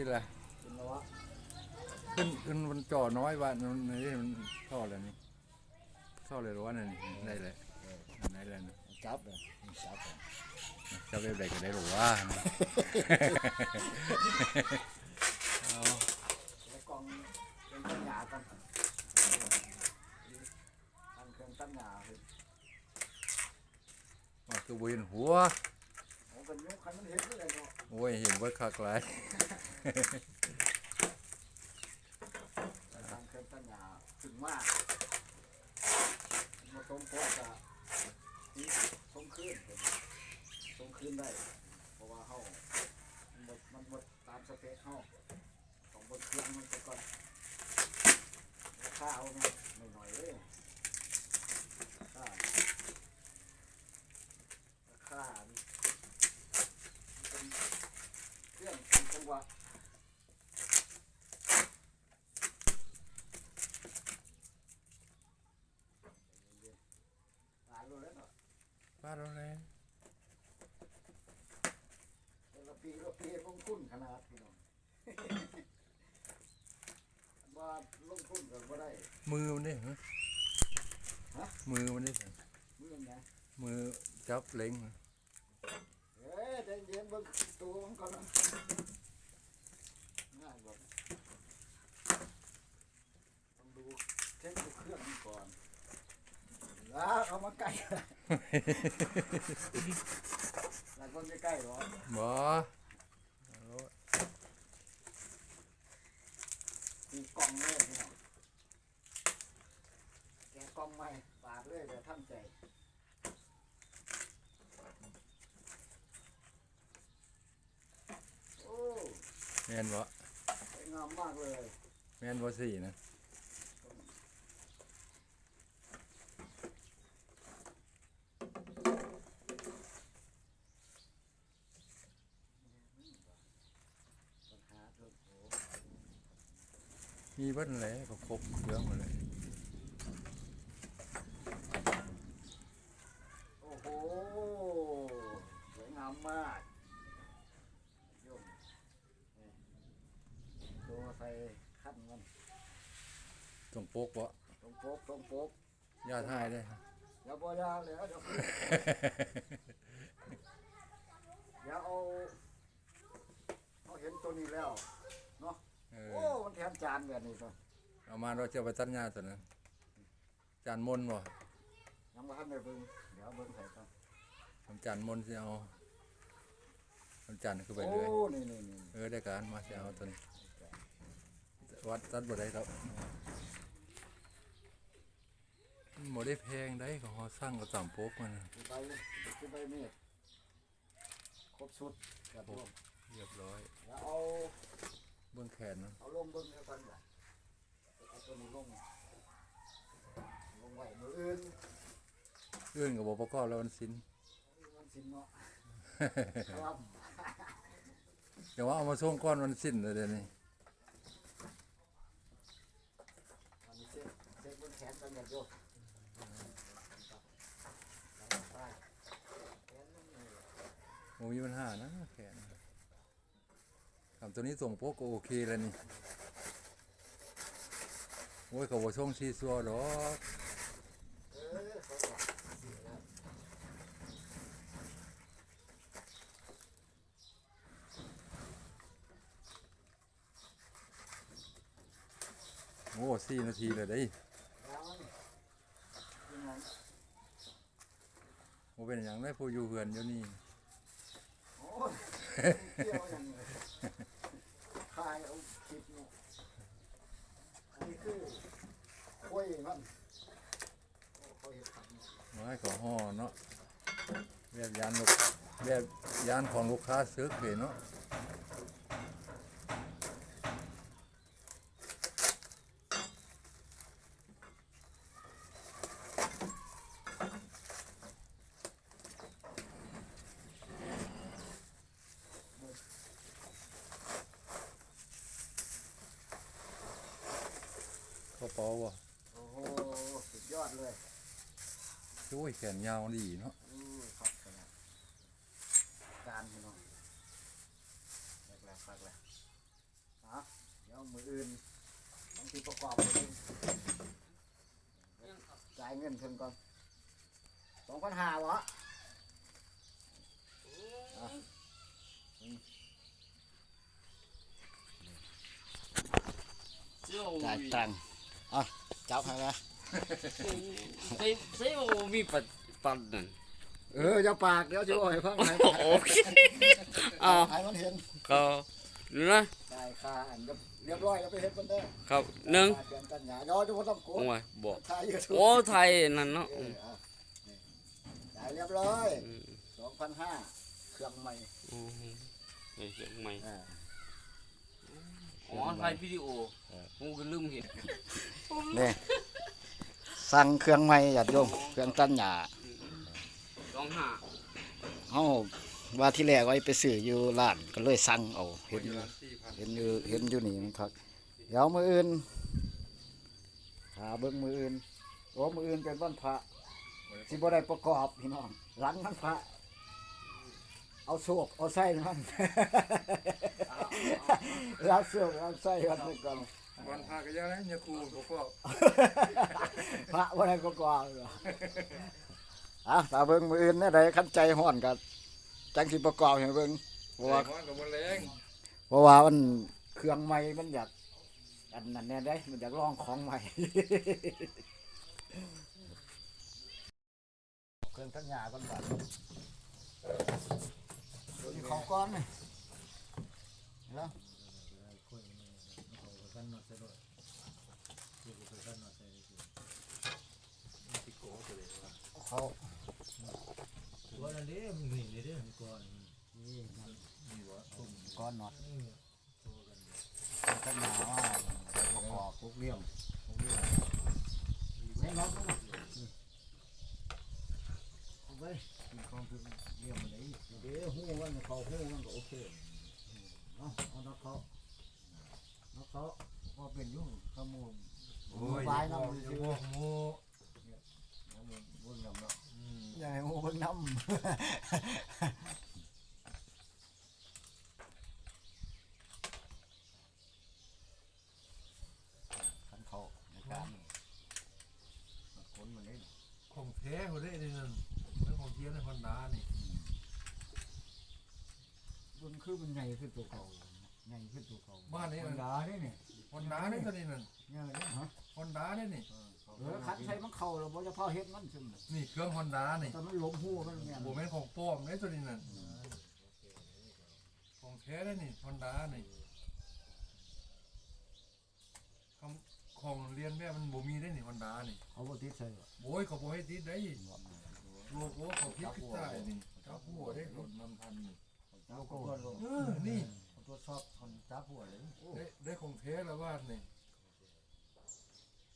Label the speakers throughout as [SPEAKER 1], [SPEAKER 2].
[SPEAKER 1] ที่ละ
[SPEAKER 2] กินแล้ววะ
[SPEAKER 1] ขึ้นขึ้นมันจ่อน้อยว่ามันนี่มันท่ออะไรนี่ท่อเลยหรือว่านั่นนี่ได้เลยได้เลยนะ
[SPEAKER 2] จับเลยจับเลย
[SPEAKER 1] จะไปเบรกก็ได้หรือว่าเอา
[SPEAKER 2] แล้วกล่องเป็นต้นหญ้า กันทำเครื่องต้น
[SPEAKER 1] มาคือวินหัว
[SPEAKER 2] โอ้เป็นยุคคันมันเห็นเลยเนาะ
[SPEAKER 1] โอ้ยเห็นว่าคักหลาย
[SPEAKER 2] ทำเครื่องต้นหญ้าถึงมามาสมพธิจะนี่สมคืนสมคืนได้ เพราะว่าเฮาหมดมันหมดตามสเปคเฮาของบนเครื่องมันไปก่อนราคาเอาเนี่ยหน่อยๆเลยราคาราคานี่เป็นเครื่องเป็นจังหวะตายเลยเนาะ
[SPEAKER 1] ป้าเราเลย
[SPEAKER 2] แต่ละปีละปีลงทุนขนาดพี่น้อง ว่า ลงทุนกันบ่ได้
[SPEAKER 1] มือมันนี่ฮะ
[SPEAKER 2] ฮะ
[SPEAKER 1] มือมันนี่
[SPEAKER 2] เมื่อไง
[SPEAKER 1] มือจับเล็ง
[SPEAKER 2] เอ้ยใจเย็นเบิ่งตัวมันก่อนนะง่ายบ่ต้องดูเช็คดูเครื่องมันก่อนแล้วเอามาใกล้ หลายคนไม่ใกล้หรอก
[SPEAKER 1] บ่
[SPEAKER 2] ตีกล่องเลยพี่น้องแกะกล่องใหม่ปาดเลยเดี๋ยวท่านใจโอ้
[SPEAKER 1] แม่นบ่
[SPEAKER 2] สวยงามมากเลย
[SPEAKER 1] แม่นบ่สี่นะมีเบิ้ลแหลยก็ครบเครื่องหมดเลย
[SPEAKER 2] โอ้โห สวยงามมากโยมนี่ตัวใส่ขั้นมัน
[SPEAKER 1] ต้องโปกบ่
[SPEAKER 2] ตรงโป๊กตรงโป๊ก
[SPEAKER 1] ย่าทายได้
[SPEAKER 2] อย่าบ่ยาเลยเดี๋ยวอย่าเอาเอาเห็นตัวนี้แล้ว
[SPEAKER 1] เอ
[SPEAKER 2] โอ้
[SPEAKER 1] อ
[SPEAKER 2] มันแทนจานแบบนี้ตัว
[SPEAKER 1] เอามาเราจะเอาไปตัดหญ้าตัวนั้นจานมนต์บ่
[SPEAKER 2] ยังบ่ทันได้เบิ่งเดี๋ยวเบิ่งใส่ก่อน
[SPEAKER 1] ทำจานมนต์สิเอาทำจานคือไป
[SPEAKER 2] โอ้
[SPEAKER 1] เรื่อย
[SPEAKER 2] นี่นี่นี่
[SPEAKER 1] เออได้การมาสิเอาตัวนี้วัดตัดบ่ได้ครับ มันบ่ได้แพงได้ก็ฮอสร้างก็ตามโปกมันน่ะ
[SPEAKER 2] คือใบคือใบเมฆครบชุดกับรวม
[SPEAKER 1] เรียบร้อย
[SPEAKER 2] แล้วเอา
[SPEAKER 1] เบื้องแขนนะ
[SPEAKER 2] เอาลงเบิ่งให้ก่อนบ่เอาตัวนี้ลงลงไว้มืออื่น
[SPEAKER 1] เอื้อนก็บ่ประกอบแล้วมันสิ้น
[SPEAKER 2] มันสินเนาะครับ
[SPEAKER 1] อย่าว่าเอามาส่งก้อนมันสิ้นเลยเดี๋ยวนี้
[SPEAKER 2] อันนี้เช็คเช็คบนแขนกันอย่างโยกไปแขนมันนี่
[SPEAKER 1] โอ้ มีปัญหานะแขนทำตัวนี้ส่งโปกก็โอเคแล้วนี่ โอ้ยก็บ่ส่งซีซัวดอก
[SPEAKER 2] เออเขาบอกสิแล้ว
[SPEAKER 1] โอ้สี่นาทีเลยได้ย
[SPEAKER 2] แล้วมันยังไง
[SPEAKER 1] โอ้เป็นอย่างไรผู้อยู่เฮือนอยู่นี่
[SPEAKER 2] ยเที่ยวยังไงคายเอาคลิปนี่อันนี้คือคุยมันเขาเห็นขัน
[SPEAKER 1] ไม้ก็ห่อเนาะแบบยานลูกแบบยานของลูกค้าซื้อเห็นเนาะ กระเป๋าบ่
[SPEAKER 2] โอ้โหสุดยอดเลย
[SPEAKER 1] โอ้ยแขนยาวดีเนาะ
[SPEAKER 2] อู้ครับขนาดการพี่น้องแรกแรกแรกแรกเอามืออื่นบางทีประกอบมืออื่นจ่ายเงินเพิ่นก่อนสองพันห้าวะจ่ายตังค์ อะจับให้ไหม
[SPEAKER 3] ใส่ใส่โอ้มีปัดปัดนั่น
[SPEAKER 2] เออจะปากเดี๋ยวจะโอ้ยฟังให้
[SPEAKER 3] โอเคอ้าว
[SPEAKER 2] ให้มันเห็น
[SPEAKER 3] ก็ดูนะ
[SPEAKER 2] จ่ายค่าอันเรียบร้อยแล้วไปเห็นมันเด้อ
[SPEAKER 3] ครับหนึ่ง
[SPEAKER 2] ค่าเดือนกันยายอดจะบ่ต้องโก
[SPEAKER 3] โอ้
[SPEAKER 2] ง
[SPEAKER 3] ยบอก
[SPEAKER 2] ค่ายูทูบ
[SPEAKER 3] โอ้ไทยนั่นเนาะ
[SPEAKER 2] เอ
[SPEAKER 3] อื
[SPEAKER 2] อ
[SPEAKER 3] ม
[SPEAKER 2] เอานี่จ่ายเรียบร้อย
[SPEAKER 3] อืม
[SPEAKER 2] สองพันห้าเครื่องใหม่
[SPEAKER 3] โอ้โหเฮ้ยเสียงใหม่
[SPEAKER 2] อ่า
[SPEAKER 3] อ๋อไทยวิดีโอกูก็ลืมเห็น
[SPEAKER 2] นี่สั่งเครื่องใหม่หยาดโยมเครื่องตัดหญ้า
[SPEAKER 3] สองห้า
[SPEAKER 2] เฮาว่าที่แรกไว้ไปซื้ออยู่ร้านก็เลยสั่งเอาเห็น
[SPEAKER 1] อ
[SPEAKER 2] อยู่ยู่
[SPEAKER 1] ร้านสี่พัน
[SPEAKER 2] เห็นอยู่เห็นอยู่นี่มันครับเดี๋ยวมืออื่นหาเบิ่งมืออื่นโอ้มืออื่นเป็นวันพระสิบ่ได้ประกอบพี่น้องหลังวันพระ เอาโศกเอาไส้มันรับโศกรับไส้กันไปก่อน
[SPEAKER 1] วันพากันยาแล้วเนี่ยครูบอกว่า
[SPEAKER 2] พระบ่ได้ประกอบหรอกอะตาเบิ่งมืออื่นแน่ใดคันใจฮ้อนกันจังสิประกอบให้เบิ่งเพราะว่า
[SPEAKER 1] ว่ากับวันแรง
[SPEAKER 2] เพราะว่ามันเครื่องใหม่มันอยากอันนั้นแน่ได้มันอยากลองของใหม่เครื่องตั้งยาก่อนบัดนี่ ของก้อนนี่แล้ว
[SPEAKER 1] ติโก้ตัวเลยว่า
[SPEAKER 2] เขา
[SPEAKER 4] ว่านั่นเด้มันนี่นี่เด้มันก่อน
[SPEAKER 2] นี่มัน
[SPEAKER 1] นี่วะตุ่ม
[SPEAKER 2] ก้อนเนาะ
[SPEAKER 4] เออ
[SPEAKER 2] ตั้งยาว่าประกอบทุกเรื่องทุกเรื่องไม่ล็อกนะเอาไว้ มีความคือเรียมันไหนเดี๋ยวหูมันเขาหูมันก็โอเคเนาเอานักเขานักเขาพอเป็นยุ่งขโมย
[SPEAKER 1] โอ้ย
[SPEAKER 2] บายน้ำ
[SPEAKER 1] อ
[SPEAKER 2] เลย
[SPEAKER 1] ย่า
[SPEAKER 2] สิ
[SPEAKER 1] บอกหมู
[SPEAKER 2] บุญน้ำเนาะ
[SPEAKER 1] อืม
[SPEAKER 2] อย่าให้หูเบิ่งน้ำขันเขาในการนี่มันขนมันเล่น
[SPEAKER 4] ของแท้เขาได้นี่นั่นเรื่องของเทียมในฮอนด้านี่
[SPEAKER 2] มันคือมัน ใหญ่ขึ้นตัวเก่าใหญ่ขึ้นตัวเก่า
[SPEAKER 1] บ้านนี้
[SPEAKER 2] มันดาได้เนี่ย
[SPEAKER 1] ฮอนด้าเนี่ยตัวนี้นั่น
[SPEAKER 2] ใหญ่เนี่ยฮะ
[SPEAKER 1] ฮอนด้าเนี่ยนี่
[SPEAKER 2] เออขันใช้มันเข่าแล้วบ่จะพอเฮ็ดมันซึม
[SPEAKER 1] นี่เครื่องฮอนด้านี่
[SPEAKER 2] แต่มันล้มหูมันเนี่ย
[SPEAKER 1] โบแม่นของปลอมเนี่ยตัวนี้นั่นของแท้ได้นี่ฮอนด้านี่คำของเรียนแบบมันบ่มีได้นี่ฮอนด้านี่
[SPEAKER 2] เขาบ่ติดใส่หรอก
[SPEAKER 1] โอ้ยเขาบ่ให้ติดได้โลโก้เขาพิดขึ้นใต้นี่จับหัวได้รถนำทันนี่
[SPEAKER 2] เจ้าก็
[SPEAKER 1] เออนี่
[SPEAKER 2] ตรวจสอบคนจับหัวเลย
[SPEAKER 1] ได้ได้ของแท้แล้วว่านี่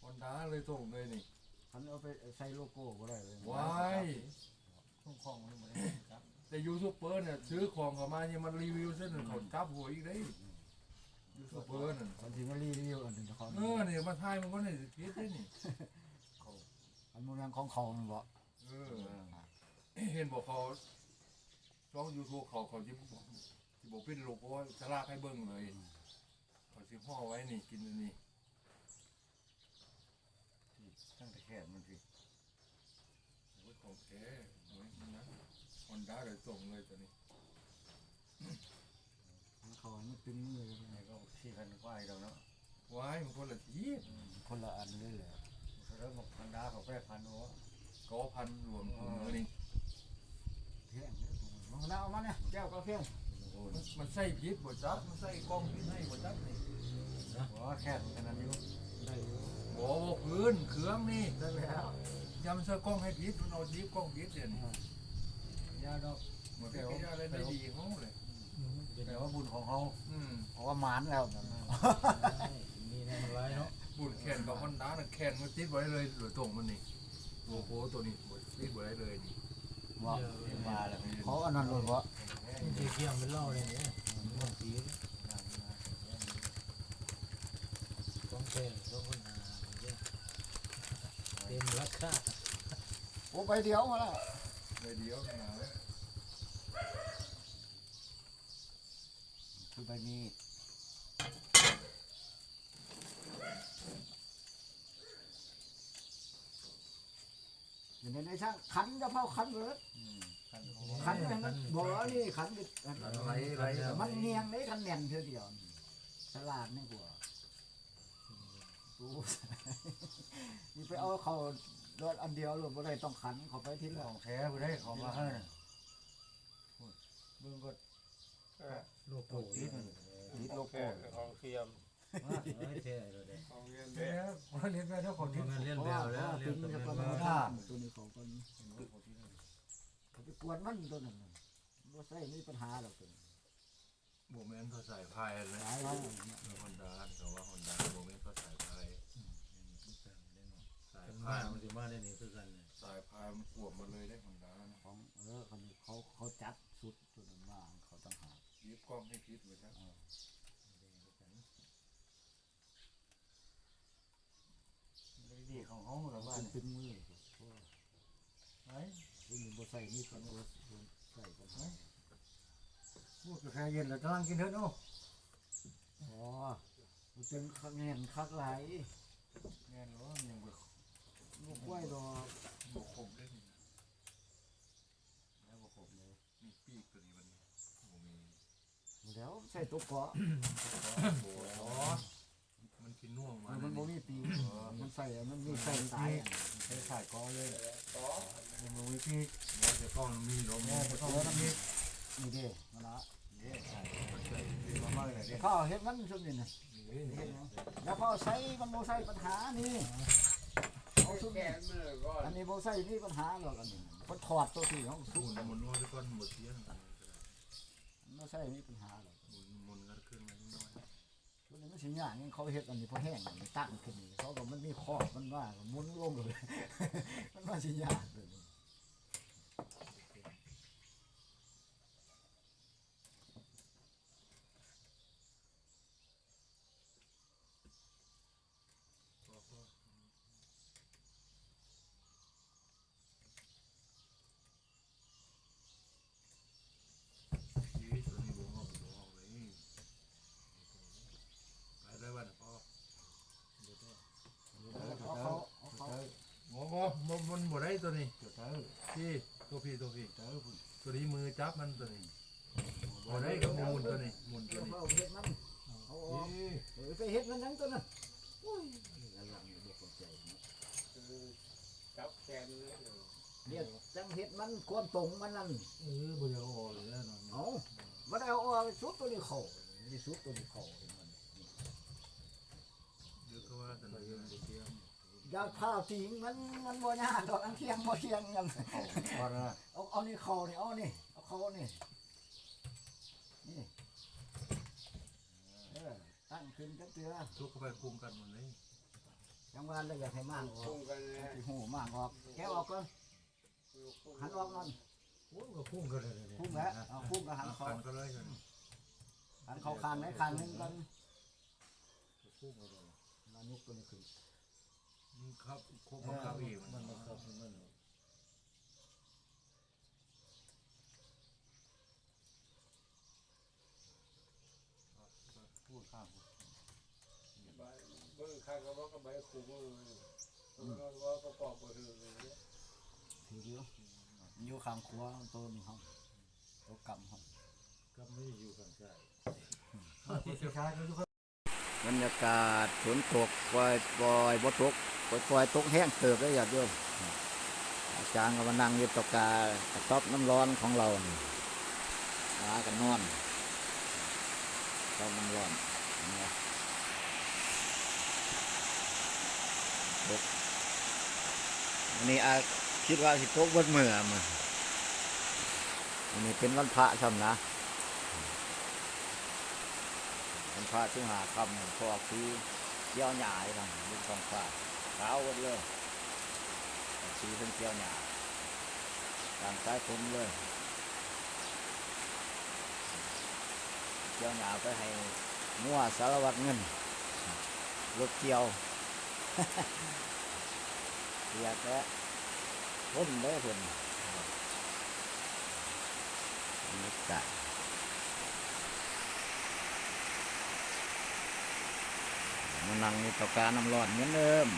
[SPEAKER 1] ฮอนด้าเลยส่งเลยนี่
[SPEAKER 2] คันเอาไปใส่โลโก้บ่ได้เลย
[SPEAKER 1] ว้าย
[SPEAKER 2] ทุกของมันบ่ได้จับ
[SPEAKER 1] แต่ยูทูบเบอร์เนี่ยซื้อของเขามาเนี่ยมันรีวิวเส้นหนึ่งเขาจับหัวอีกได้ยูทูบเบอร์นั่น
[SPEAKER 2] คนที่มารีวิวอันนึงเขา
[SPEAKER 1] เออเนี่ยมาทายมันก็เนี่ยคิดได้นี่
[SPEAKER 2] อันมันยังของเขามันบ่
[SPEAKER 1] เออเห็นบอกเขา ช่องยูทูบเขาเขาที่บอกที่บอกเป็นโลโก้สลากให้เบิ้งเลย เขาสิห่อไว้นี่กินอันนี่
[SPEAKER 2] ตั้งแต่แค่มันสิ
[SPEAKER 1] โอ้ยของแท้โอ้ยมันนะฮอนด้าเลยส่งเลยตัวนี้
[SPEAKER 2] เขามันตึงมือเลย
[SPEAKER 5] ก็สี่พันกว่าเราเนาะ
[SPEAKER 1] ว้ายมันคนละที
[SPEAKER 2] คนละอันเลยแหละ
[SPEAKER 5] เริ่มบอกพันดาเขาแปดพันโอ้
[SPEAKER 1] ก็พันรวมถุงมือนี่
[SPEAKER 2] เที่ย งมันเอามาเนี่ยแก้วกาแฟ
[SPEAKER 1] มันมันใส่พิษบ่จับมันใส่กล้องพิษให้บ่จับนี่
[SPEAKER 5] โหแค่ขนาดนี้
[SPEAKER 2] ได้อยู่
[SPEAKER 1] โอ้โหพื้นเครื่องนี่
[SPEAKER 2] ได้แล้ว
[SPEAKER 1] ยำเสื้อกล้องให้พิษมันเอาจีบกล้องพิษเดี๋ยวนี้
[SPEAKER 5] ยาดอก
[SPEAKER 1] หมดแล้วอะไรได้ดีเขาเลย
[SPEAKER 5] แต่ว่าบุญของเขา
[SPEAKER 1] อืม
[SPEAKER 2] เพราะว่าหมานแล้ว
[SPEAKER 4] มีแน่มันไรเนาะ
[SPEAKER 1] บุญแขนกับฮอนด้าน่ะแขนมันติดไว้เลยหรือตรงมันนี่โอ้โหตัวนี้บ่ติดไว้เลยนี่
[SPEAKER 2] ว่า
[SPEAKER 5] มาแล้ว
[SPEAKER 2] เขาอันนั้นเลยว่า
[SPEAKER 4] มันจะเกี่ยงเป็นเล้าเลยเนี่ยมันต้องสีต้องแท้ต้องคนหาเต็มราคา
[SPEAKER 2] โอ้ใบเดียวมาแล้ว
[SPEAKER 1] เลยเดียวหนา
[SPEAKER 2] คือใบนี้ ในในช่างขันจะเผาขันเลย
[SPEAKER 5] ขัน
[SPEAKER 2] ขันให้มันบ่นี่ขันดิ
[SPEAKER 4] อะไรอะไร
[SPEAKER 2] มันเงียงได้ขันแน่นเท่าเดียวฉลาดนี่กว่าโอ้นี่ไปเอาเขาโดนอันเดียวหรือบ่ได้ต้องขันเขาไปที
[SPEAKER 5] ข
[SPEAKER 2] ละ
[SPEAKER 5] องแท้กูได้ของมาให้มึงก็
[SPEAKER 4] โลโก้
[SPEAKER 5] ติดมัน
[SPEAKER 2] ติดโลโก้
[SPEAKER 3] ของเทียม
[SPEAKER 5] มาไม่แท้เลยเด้
[SPEAKER 3] ของเรียน
[SPEAKER 5] เด้อเรียนไปแล้วของ
[SPEAKER 4] ที่
[SPEAKER 5] ที่
[SPEAKER 4] มันเล่น
[SPEAKER 2] เพราะ
[SPEAKER 4] แล้
[SPEAKER 2] ว่าว
[SPEAKER 4] แล้ว
[SPEAKER 2] เพราะ
[SPEAKER 4] เล่
[SPEAKER 2] ว่าน
[SPEAKER 4] ตัว
[SPEAKER 2] เป็น
[SPEAKER 4] นี้
[SPEAKER 2] จะ
[SPEAKER 4] มา
[SPEAKER 2] ประมาณตัวนี้เขาก็เขาไปกวนมันตัวนั้นบ่ใช่มีปัญหาหรอกตัวนี้
[SPEAKER 1] โมเมนต์เขาใส่พายเลย
[SPEAKER 2] หลายแล้ว
[SPEAKER 1] ฮอนด้าเขาว่าฮอนด้าโมเมนต์เขาใส่พายสาย
[SPEAKER 4] เป็น
[SPEAKER 1] พา
[SPEAKER 4] มายมันสิมาได้นี่คือกันเนี่ย
[SPEAKER 1] สายพายมันขวบมาเลยได้ฮอนด้านะ
[SPEAKER 2] ของเออเขาเขาเขาจัดสุดตัวนั้นมาเขาต้องหา
[SPEAKER 1] ยิบกล้องให้พิษไว้ครั บ
[SPEAKER 5] ดีของห้องหรือว่า
[SPEAKER 2] เป็นเป็นมือ
[SPEAKER 5] ไหน
[SPEAKER 2] ซึ่งบ่ใส่นี่กันบ่ใส่กัน
[SPEAKER 5] พูดกาแฟเย็นแล้วกำลังกินเถอะเนาะ
[SPEAKER 2] อ๋อมันเป็นคะแนนคักหลาย
[SPEAKER 5] แน่นว่ายังบ่
[SPEAKER 2] ลูกกล้วยดอก
[SPEAKER 1] บกคมได้นี่
[SPEAKER 2] แล้วบ่ครบเลย
[SPEAKER 1] มีปีกตัวนี้มันโมมี
[SPEAKER 2] แล้วใส่ตัวเกาะ
[SPEAKER 1] โอ้มัน กินน่วงมา
[SPEAKER 2] มันบ่มีปีกมันใส่มันมีใส่ตาย
[SPEAKER 5] ใช้สายกอเลยยังบ่มีพี่
[SPEAKER 1] ว่าจะกล้องมีลม
[SPEAKER 5] แม่ก็ต้องมีพี่
[SPEAKER 2] นี่เด้มันละ
[SPEAKER 5] มามาเลยเด้
[SPEAKER 2] เขาเฮ็ดมันซุมนี่น่ะเฮ็ดเนาะแล้วเขาใส่มันบ่ใส่ปัญหานี่เอาซุม
[SPEAKER 3] แข
[SPEAKER 2] นี่
[SPEAKER 3] นมันเลยก็
[SPEAKER 2] อันนี้บ่ใส่มีปัญหาหรอกอันนี้มันถอดตัวที่ของ
[SPEAKER 1] ห
[SPEAKER 2] ซุ
[SPEAKER 1] มุ
[SPEAKER 2] ม
[SPEAKER 1] นหมุนว่าจะก้อนหมดเที่ยง
[SPEAKER 2] มันบ่ใส่มีปัญหาหรอก สิยากนี่เขาเฮ็ดอันนี้พอแห้งอันนี้ตั้งขึ้นนี่เขาก็มันมีขอบมันว่าหมุนลงเลย มันว่าสิยากเลย
[SPEAKER 1] ชีวิตตัวนี้บ่ออกบ่ออกเลยไปได้วันพ่อ
[SPEAKER 2] เอาเขาเอาเขา
[SPEAKER 1] โอ้โหมันมันบ่ได้ตัวนี้
[SPEAKER 5] จุดเท้า
[SPEAKER 1] พี่ตัวพี่ตัวพี่ตัวนี้มือจับมันตัวนี้บ่ได้กับมูลตัวนี้มูลตัวนี้
[SPEAKER 2] เขาเฮ็ดมันเอาออกเออไปเฮ็ดมันนั้นตัวนั้นโอ้ยอันหลังนี่บ่เข้าใจนะ
[SPEAKER 3] จับแขนเลย
[SPEAKER 2] เฮ็ดจังเฮ็ดมันควมตรงมันนั่น
[SPEAKER 4] เออบ่อยาออกเลยนะ
[SPEAKER 2] เอาบ่ได้เอาออกสุดตัวนี้เข้านี่สุดตัวนี้เข้าเห็นมัน
[SPEAKER 1] เดี๋ยวก็ว่าแต่เรื่องบ่เที่ยง
[SPEAKER 2] อ ยากพาทิ้งมันมันบ่ยากดอกอันเคียงบ่เคียงกัน
[SPEAKER 5] พอละ
[SPEAKER 2] เอาเอานี่เข้านี่เอานี่เอาเข้านี่นี่เออตั้งขึ้นจักเตือ
[SPEAKER 1] ทุกเข้าไปคุมกันหมดเลย
[SPEAKER 2] จังหวะเราอยากให้มากออ
[SPEAKER 3] พุ่
[SPEAKER 2] ก
[SPEAKER 3] งกันเลย
[SPEAKER 2] สิหูมากออกแกะออกก่อนหันออกนั่น
[SPEAKER 4] โอ้ก็พุ่งกันเลยเนี่ย
[SPEAKER 2] พุ่งแล้วเอาพุ่งก็หัน
[SPEAKER 1] เอา
[SPEAKER 2] เขา
[SPEAKER 1] คันก็เลยกัน
[SPEAKER 2] หันเขาคางไหนคางหนึงกัน
[SPEAKER 4] พุ่งกันเลย
[SPEAKER 2] มายุกตัวนี้ขึ้น
[SPEAKER 1] มันครับคบมันครับอีก
[SPEAKER 4] มั
[SPEAKER 1] นน
[SPEAKER 4] มาครับมัน
[SPEAKER 5] พูดข้าม
[SPEAKER 3] เบิ่งข้างก็ว่าก็ใบขู่มือมันว่าก็ปอกบ่ถือเลย
[SPEAKER 2] ถือเดียวอยู่ข้างขวาตัวนี้ครับตัวกำครับ
[SPEAKER 4] ก็ไม่อยู่ข้างซ้าย
[SPEAKER 5] ผู้เชี่ยวชาญก็ทุกคน
[SPEAKER 2] บรรยากาศฝนตกปล่อยปล่อยบ่ตก ปล่อยปล่อยตกแห้งเติบได้อยากโยมอาจารย์ก็มานั่งยู่ตกกากระต๊อบน้ำร้อนของเราหากันนอนต๊อบน้ำร้อนนี่ตกอันนี้อาคิดว่าสิตกเบนเมื่อมาอันนี้เป็นวันพระซ้ำนะเป็นพระที่หาคำพอคือเกี่ยวหญ้าอยู่ทางบนท้องฟ้า ขาวหมดเลยสีเป็นเกลียวหญ้าต่ามสายผมเลยเกลียวหญ้าไปให้งัวสารวัตรเงินรถเกลียวเสียกแค่พ้นได้พิ่นนี่ไก่มานั่งในตะการน้ำร้อนเหมือนเดิม